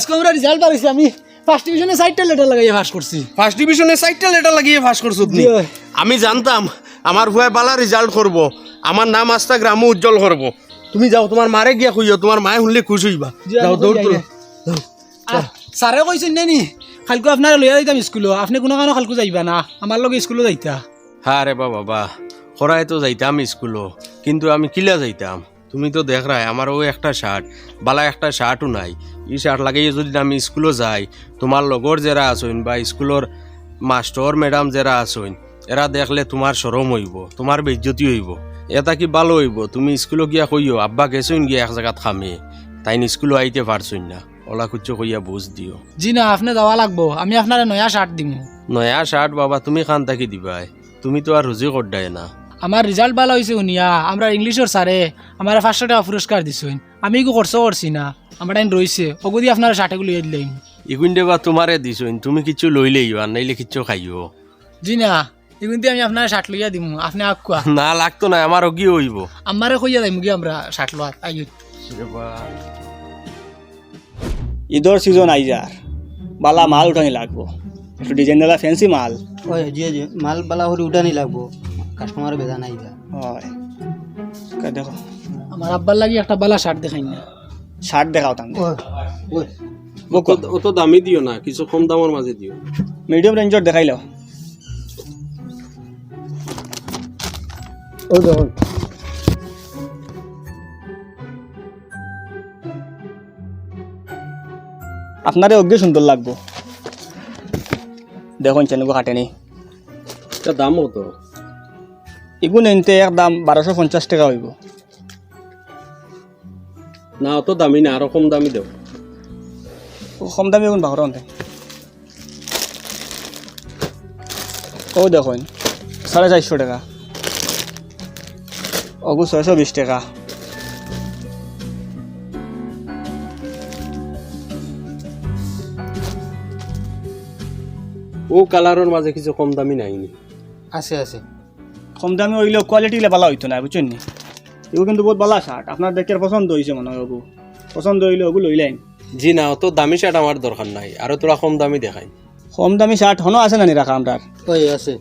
আজকে আমরা রেজাল্ট পাইছি আমি ফার্স্ট ডিভিশনে সাইডটা লেটার লাগাইয়ে পাস করছি। ফার্স্ট ডিভিশনে চারটা লেটার লাগিয়ে পাস করছ তুমি? আমি জানতাম আমার ভুয়া বালা রেজাল্ট করব আমার নাম আস্তা গ্রামও উজ্জ্বল করব। তুমি যাও তোমার মারে গিয়া খুঁজো তোমার মায়ে শুনলে খুশ হইবা। যাও দৌড় না। আহ, স্যারে কইছেন নানি খালকু আপনার লইয়া যাইতাম স্কুলো আপনি কোনো কারণে খালকু যাইবা না আমার লগে স্কুলো যাইতা। হ্যাঁ রে বাবা বা খরায় তো যাইতাম স্কুলও কিন্তু আমি কিলা যাইতাম? তুমি তো দেখ রায় আমার ওই একটা শার্ট বালা একটা শার্টও নাই। এই শার্ট লাগিয়ে যদি আমি স্কুলও যাই তোমার লগর যারা আসইন বা স্কুলের মাস্টর ম্যাডাম যারা আসইন এরা দেখলে তোমার সরম হইব তোমার বেজ্জতি হইব। এটা কি ভালো হইব? তুমি স্কুলে গিয়া কইও আব্বা গেছইন গিয়া এক জায়গাত খামে। তাইন স্কুলে আইতে পারছইন না। ওলা কুচ্ছ কইয়া বুঝ দিও। জি না আপনি যাওয়া লাগবো। আমি আপনার নয়া শার্ট দিমু। নয়া শার্ট বাবা তুমি খান থাকি দিবাই। তুমি তো আর রুজি করডাই না। আমার রেজাল্ট ভালো হয়েছে শুনিয়া আমরা ইংলিশের স্যারে আমার পাঁচশো টাকা পুরস্কার দিছুন আমি কি খরচ করছি না আমার টাইম রয়েছে ওগুদি আপনার শার্টেগুলো লইয়া দিলেন। ইগুন্ডে বা তোমারে দিছইন তুমি কিছু লইলেই আর নাইলে কিছু খাইও। জি না এগুনতে আমি আপনার শার্ট লইয়া দিমু আপনি আকুয়া না লাগতো না আমার কি হইব? আমারে কইয়া যাইমু কি আমরা শার্ট লোয়া আইয়ু ঈদর সিজন আই যার বালা মাল উঠানি লাগবো। একটু ডিজাইনওয়ালা ফ্যান্সি মাল। ওই জি জি মাল বালা করে উঠানি লাগবো। কাস্টমার বেদা নাই যা। হয়। কা দেখো। আমার আব্বার লাগি একটা বালা শার্ট দেখাই না। শার্ট দেখাও তাম ওই বুকো। অত দামি দিও না কিছু কম দামের মাঝে দিও। মিডিয়াম রেঞ্জর দেখাইল ওই দেখুন। আপনারে অগ্নি সুন্দর লাগবো। দেখুন চেনগো কাটেনি। এটা দাম কত? এগুলো এনতে এক দাম বারোশো পঞ্চাশ টাকা হইব। না অত দামি না আরও কম দামি দেও। কম দামি এগুন বাহর অন্তে ও দেখুন সাড়ে চারশো টাকা। অগু ছয়শো বিশ টাকা। ও কালারের মাঝে কিছু কম দামি নাইনি আছে আছে। কম দামি হইলেও কোয়ালিটি ভালো হইতো না বুঝছেন নি? এগুলো কিন্তু বহুত ভালো শার্ট আপনার দেখে পছন্দ হয়েছে মনে হয় ওগু। পছন্দ হইলে ওগু লইলেন জি না অত দামি শার্ট আমার দরকার নাই আরও তোরা কম দামি দেখাই। কম দামি শার্ট হনো আছে না নি রাখা আপনার ওই আছে।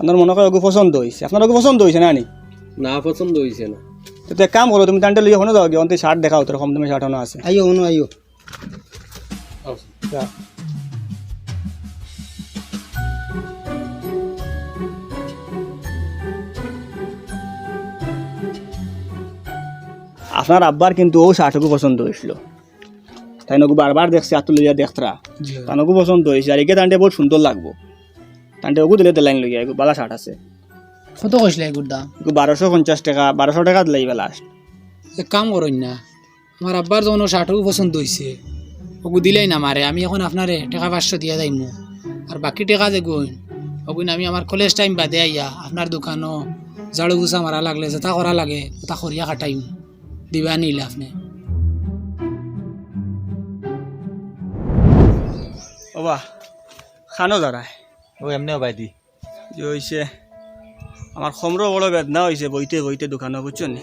আপনার মনে হয় ওগু পছন্দ হয়েছে আপনার ওগু পছন্দ হয়েছে না নি? না পছন্দ হয়েছে না। তো এক কাম করো তুমি তান্টে লইয়া হনো যাও অন্তে শার্ট দেখাও তোর কম দামি শার্ট হনো আছে। আইও অনু আইও। আপনার আব্বার কিন্তু ও শার্টকু পছন্দ হয়েছিল। তাই নকু বারবার দেখছে আত লইয়া দেখতরা। তানকু পছন্দ হয়েছে আর একে তান্টে বহুত সুন্দর লাগবো। তান্টে ওগু দিলে লাইন লইয়া বালা শার্ট আছে। কত কইসলে এগুর দাম বারোশো পঞ্চাশ টাকা বারোশো টাকা লাইবা লাস্ট এক কাম করুন না আমার আব্বার যখন শার্টও পছন্দ হয়েছে ওগু দিলেই না মারে আমি এখন আপনারে টাকা পাঁচশো দিয়া যাইমু আর বাকি টাকা গুণ ওগুন আমি আমার কলেজ টাইম বাদে আইয়া আপনার দোকানও ঝাড়ু গুছা মারা লাগলে যেটা করা লাগে ওটা করিয়া কাটাইম। দিবা নিলে আপনি ওবা খানো দাঁড়ায় ও এমনিও বাই দি যে হয়েছে আমার খমরও বড় বেদনা হয়েছে বইতে বইতে দোকানও বুঝছ নি?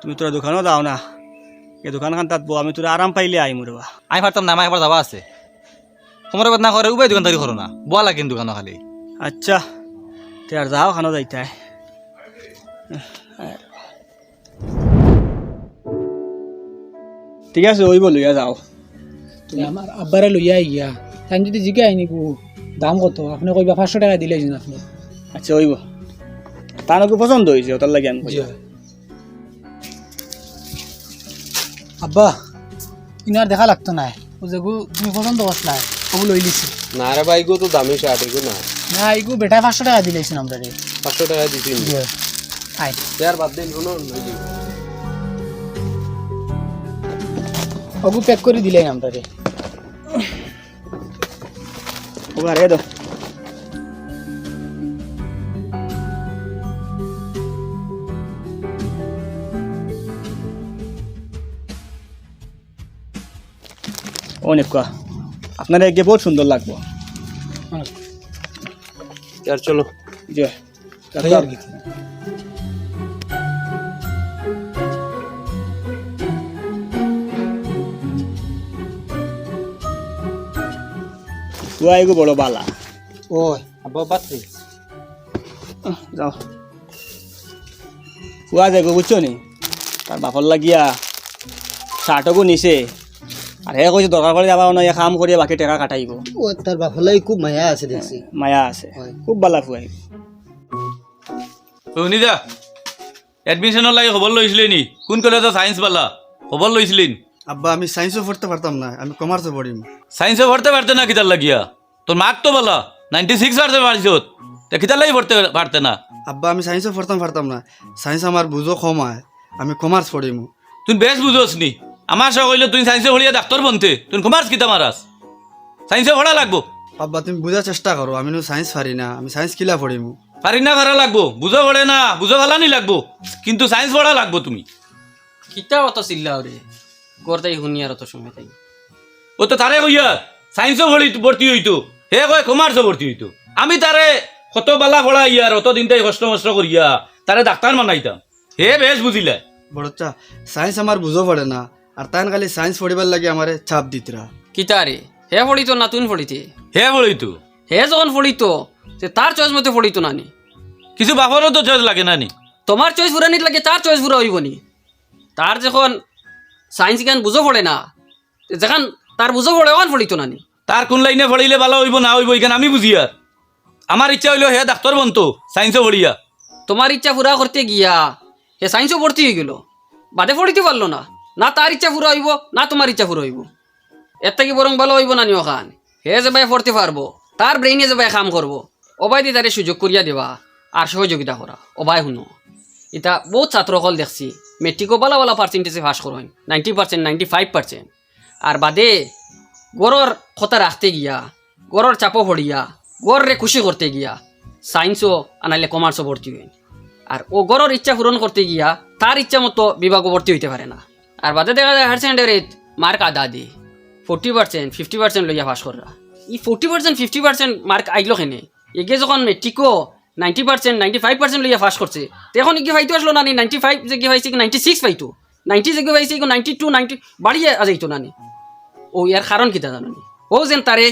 তুমি তোরা দোকানও দাও না। এই দোকানখান তাত বো আমি তোরা আরাম পাইলে আইমু রেবা আমি পারতাম না আমার একবার যাবা আছে। সময় বাদ না করে উবাই দোকানদারি করো না। বোয়া লাগে কিন্তু দোকানো খালি। আচ্ছা তে আর যাও খানো যাইতাই। ঠিক আছে ওই বলুয়া যাও। আমার আব্বারে লইয়া আইয়া তাই যদি জিজ্ঞে আইনি কু দাম কত? আপনি কইবা পাঁচশো টাকা দিলেই আপনি। আচ্ছা ওইব। তার নাকি পছন্দ হয়েছে ওটার লাগে আমি। আব্বা ইনার দেখা লাগতো না ও যেগু তুমি পছন্দ করছিলা ওগু লই লিছি। না রে ভাই গো তো দামি শার্ট এগো না। না এইগু বেটায় পাঁচশো টাকা দিলেছেন আমরা রে পাঁচশো টাকা দিছি আই। দেড় বাদ দিন শুনো ওগু প্যাক করে দিলেন আমরা রে ওগা রে দাও অনেক কোয়া আপনার এগে বহুত সুন্দর লাগবো। আর চলো। জি ফুয়া এগো বড় বালা। ওই আব্বা বাত্রি যাও। ফুয়া যাইব বুঝছ নি? তার বাপর লাগিয়া শার্টকো নিছে। আর হে কইছে দরকার পড়ে যাবা না কাম করিয়া বাকি টাকা কাটাইব। ও তার বাপলাই খুব মায়া আছে দেখছি মায়া আছে। খুব বালা ফুয়াই শুনিদা এডমিশনের লাগে খবর লইছিলি নি? কোন কলেজত সায়েন্স পালা খবর লইছিলি আব্বা আমি সায়েন্সও পড়তে পারতাম না আমি কমার্সও পড়িম সায়েন্সে পড়তে পারতে না কিতার লাগিয়া। তোর মার্ক তো বলা নাইনটি সিক্স পারতে পারছত তা কিতার লাগি পড়তে পারতে না। আব্বা আমি সায়েন্সও পড়তাম পারতাম না। সায়েন্স আমার বুঝো কম হয় আমি কমার্স পড়িম। তুই বেশ বুঝোস নি। আমার সহ কইলে তুই সায়েন্সে পড়িয়া ডাক্তার বনতে তুই কমার্স কিতা মারাস। সায়েন্সে পড়া লাগবো। আব্বা তুমি বোঝার চেষ্টা করো আমি সায়েন্স পারি না আমি সায়েন্স কিলা পড়িম। পারি না করা লাগবো। বুঝো পড়ে না বুঝো ভালানি লাগবো। কিন্তু সায়েন্স পড়া লাগবো তুমি। কিতা অত চিল্লা রে গরতাই শুনি আর অত সময় তাই। ও তো তারে কইয়া সায়েন্সও ভর্তি ভর্তি হইতো। হে কয় কমার্সও ভর্তি হইতো। আমি তারে কত বালা পড়া ইয়ার অত দিন তাই কষ্ট মষ্ট করিয়া তারে ডাক্তার মানাইতাম হে বেশ বুঝিলা। বড়চ্চা সায়েন্স আমার বুঝো পড়ে না আর তাই খালি সায়েন্স পড়িবার লাগে আমারে চাপ দিতরা। কিতা রে হে ফড়িত না তুন ফড়িতে হে বলিতো হে যখন ফড়িত যে তার চয়েস মতে ফড়িত নানি। কিছু বাপরও তো চয়েস লাগে না নি তোমার চয়েস ফুরানিত লাগে তার চয়েস ফুরা হইব নি? তার যখন সায়েন্স জ্ঞান বুঝো পড়ে না। যেখান তার বুঝো পড়ে ওখান ফড়িত নানি তার কোন লাইনে পড়িলে ভালো হইব না হইব এখানে আমি বুঝি আর। আমার ইচ্ছা হইল হে ডাক্তার বনতো সায়েন্সও পড়িয়া। তোমার ইচ্ছা ফুরা করতে গিয়া হে সায়েন্সও ভর্তি হয়ে গেল। বাদে ফড়িতে পারল না। না তার ইচ্ছা ফুরা হইব না তোমার ইচ্ছা ফুরা হইব। এর থেকে বরং ভালো হইব না নিও খান হে যে ভাই পড়তে পারব তার ব্রেইনে যে ভাই কাম করব অবাই দিয়ে তারে সুযোগ করিয়া দেওয়া আর সহযোগিতা করা। অবাই শুনো। এটা বহুত ছাত্রসকল দেখছি। মেট্রিকও বালা বালা পার্সেন্টেজে পাস করেন ninety percent ninety five percent আর বাদে গড়র কথা রাখতে গিয়া, গড়র চাপো পড়িয়া, গড়রে খুশি করতে গিয়া সায়েন্সও আনাইলে কমার্সও ভর্তি হইন আর ও গড়র ইচ্ছা পূরণ করতে গিয়া, তার ইচ্ছা মতো বিভাগও ভর্তি হইতে পারে না। আর বাদে দেখা যায় হায়ার সেকেন্ডারিত মার্ক আদা দি। ফোর্টি পার্সেন্ট ফিফটি পার্সেন্ট লইয়া পাস করা। ই forty percent fifty percent mark আইলো কেনে? এগে যখন মেট্রিকও ninety percent, ninety five percent লইয়া পাস করছে। এখন কি ফাইতো আসলো নানি? নাইনটি ফাইভ যে কি হয়েছে নাইনটি সিক্স পাইতো নাইনটি যে হয়েছে নাইনটি টু, নাইনটি বাড়িয়ে যাইতো নানি। ও ইয়ার কারণ কিতা জানি ও যেন তারে,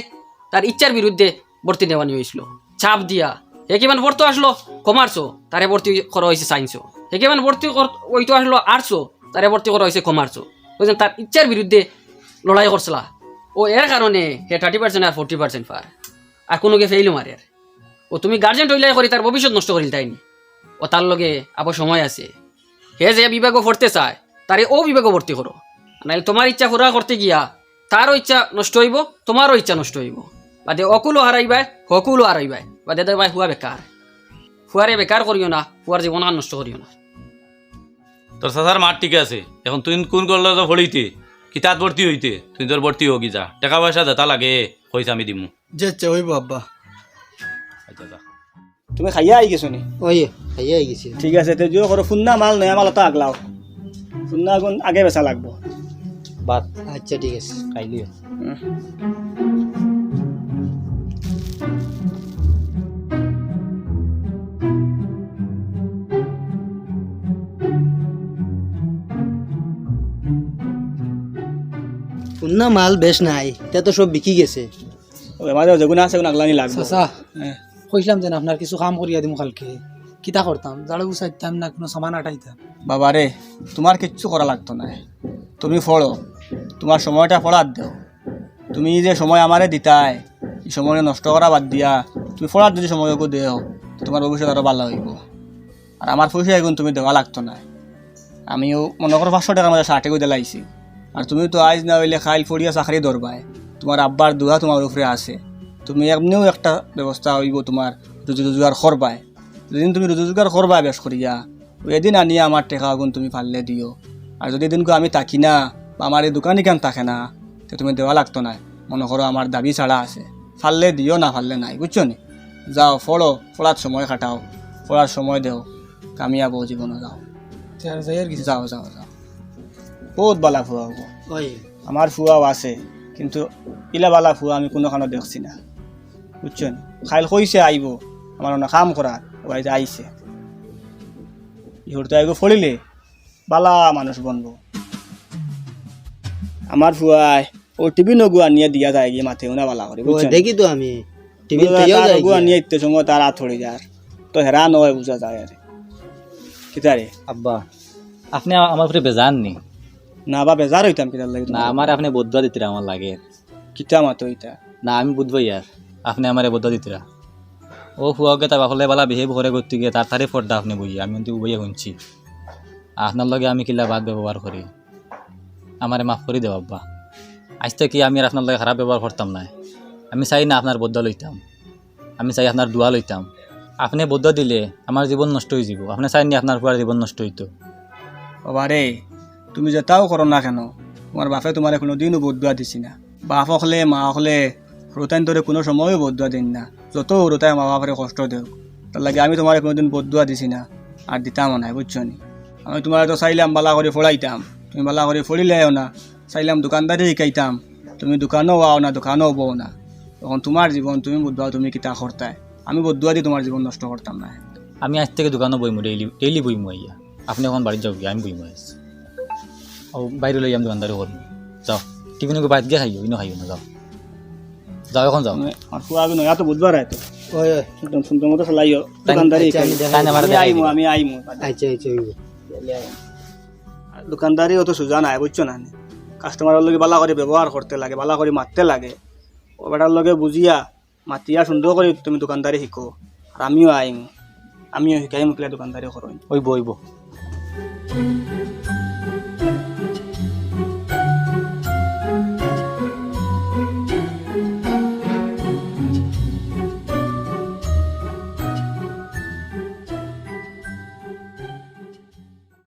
তার ইচ্ছার বিরুদ্ধে ভর্তি নেওয়ানি হয়েছিল চাপ দিয়া। হে কিমান ভর্তি আসলো? কমার্সও। তারে ভর্তি করা হয়েছে সায়েন্সও। হে কিমান ভর্তি ওইতো আসলো? আর্টসও। তারে ভর্তি করা হয়েছে কমার্সও। যেন তার ইচ্ছার বিরুদ্ধে লড়াই করছিলা। ও, এর কারণে হে থার্টি পার্সেন্ট আর ফোর্টি পার্সেন্ট পার। আর কোনোকে ফেইলো মারে ও তুমি গার্জেন হইলে করি তার ভবিষ্যৎ নষ্ট করিল তাইনি। ও তার লগে আবার সময় আছে। হে যে বিভাগও পড়তে চায় তারে ও বিভাগও ভর্তি করো। নাহলে তোমার ইচ্ছা পুরা করতে গিয়া তারও ইচ্ছা নষ্ট হইব তোমারও ইচ্ছা নষ্ট হইব। বাদে অকুলও হারাইবাই হকুলও হারাইবাই। বাদে দেবাই হুয়া বেকার। হুয়ারে বেকার করিও না হুয়ার জীবন আর নষ্ট করিও না। তোর সাসার মাঠ ঠিক আছে এখন তুই কোন কলেজ পড়িতে? কিতাত ভর্তি হইতে? তুই তোর ভর্তি হোক যা টাকা পয়সা দেতা লাগে পয়সা আমি দিমু। যে হইব আব্বা আচ্ছা যা তুমি খাইয়া আই গেছো নি ওই খাইয়া আই গেছি। ঠিক আছে তো জিও করো ফুন্না মাল নয়া মাল তো আগলাও। ফুন্না আগুন আগে বেচা লাগবো। বাদ। আচ্ছা ঠিক আছে। খাইলিও শুননা মাল বেশ নাই তা তো সব বিকি গেছে। ওই আমাদের যেগুলো আছে ওগুলো আগলানি লাগবো। হ্যাঁ। কইলাম যেন আপনার কিছু কাম করিয়া দিমু কালকে। কিতা করতাম? জাড়ু গুছাইতাম না, কোনো সামান আটাইতাম বাবা রে, তোমার কিচ্ছু করা লাগতো না। তুমি পড়ো তোমার সময়টা পড়ার দেও। তুমি যে সময় আমারে দিতাই, এই সময় নষ্ট করা বাদ দিয়া, তুমি পড়ার যদি সময় ওকে দেও, তোমার ভবিষ্যৎ আরও ভালো হইব। আর আমার পয়সা এখন তুমি দেওয়া লাগতো না। আমিও মনে করো পাঁচশো টাকার মধ্যে ষাটে করে লাইছি। আর তুমি তো আজ না হইলে খাইল ফড়িয়া চাকরি ধরবাই। তোমার আব্বার দুয়া তোমার উপরে আছে। তুমি এমনিও একটা ব্যবস্থা হইব তোমার রুজি রোজগার করবাই যেদিন তুমি রোজগার করবা বেশ করিয়া এদিন আনিয়া আমার টেকা আগুন তুমি ফাললে দিও। আর যদি এদিনকে আমি থাকি না বা আমার এই দোকানি কেন থাকে না তো তুমি দেওয়া লাগতো না মনে করো আমার দাবি ছাড়া আছে। ফাললে দিও না ফাললে নাই বুঝছ নি? যাও ফলো ফলার সময় কাটাও ফলার সময় দেও কামিয়াবো জীবনে যাও। যাও যাও যাও। বহুত বালা ফুয়া হব। আমার ফুয়াও আছে কিন্তু ইলা বালা ফুয়া আমি কোনোখানে দেখছি না। বুঝছ নি খাইল কইছে আইব আমার অনেক কাম করার বাড়িতে আইছে। ইহর তো আইব ফলিলে বালা মানুষ বনবো। আমার ফুয়ায় ও টিভি নগু আনিয়ে দিয়া যায় গিয়ে মাথে উনা বালা করে বুঝছেন? দেখি তো আমি টিভি নগু আনিয়ে সময় তার যার তো হেরা নয় বুঝা যায় আরে কিতারে আব্বা আপনি আমার উপরে বেজান নি? না বা বেজার হইতাম কিতার লাগে না আমার আপনি বদুয়া দিতরা আমার লাগে। কিতা মাতো ইতা? না আমি বুঝব ইয়ার আপনি আমার বদুয়া দিতরা। ও ফুয়াকে তার বাফলে বালা বিহেভ করে করতে গিয়ে তার তারে ফর্দা আপনি বুঝি আমি কিন্তু বইয়া শুনছি আপনার লগে আমি কিলা বাদ ব্যবহার করি। আমারে মাফ করে দেব আব্বা আজ থেকে আমি আর আপনার লগে খারাপ ব্যবহার করতাম না। আমি চাই না আপনার বদয়া লইতাম। আমি চাই আপনার দোয়া লইতাম। আপনি বদয়া দিলে আমার জীবন নষ্ট হয়ে যাব। আপনি চাইনি আপনার পুয়ার জীবন নষ্ট হইতো। বাবা রে তুমি যেটাও করো না কেন? তোমার বাপে তোমার কোনো দিনও বদুয়া দিছি না। বাপ হলে, মা হলে সৰুতাইন তোরে কোনো সময়ও বদুয়া দিন না। যত সৰুতাই মা বাপরে কষ্ট দেও তার লাগে আমি তোমার কোনোদিন বদুয়া দিছি না। আর দিতাম নাই বুঝছ নি? আমি তোমার তো চাইলাম বালা করে ফড়াইতাম তুমি বালা করে ফড়িলেও না। চাইলাম দোকানদারি শিকাইতাম। তুমি দোকানও আও না দোকানও বও না। তখন তোমার জীবন তুমি বদুয়া তুমি কিতা করতাই আমি বদুয়া দিয়ে তোমার জীবন নষ্ট করতাম না। আমি আজ থেকে দোকানও বইমু, ডেইলি ডেইলি বইমু আইয়া। আপনি এখন বাড়ি যাও আমি বইমু আজ ও বাইরে লই আমি দোকানদারি করব যাও। টিফিনকে বাইরে গিয়ে খাইও ইনো খাইও না, যাও। যাও এখন যাও। আর আগে নয়া তো বুধবার আয় তো ওই। ওই একদম সুন্দর মতো চালাইও দোকানদারি আমি আইমু আমি আইমু। আচ্ছা আচ্ছা দোকানদারি অত সোজা নাই বুঝছ না? কাস্টমারের লগে বালা করে ব্যবহার করতে লাগে বালা করে মারতে লাগে। ও বেটার লগে বুঝিয়া মাতিয়া সুন্দর করে তুমি দোকানদারি শিখো আর আমিও আইম। আমিও শিকাই মুখলে দোকানদারি করো। ওইব ওইব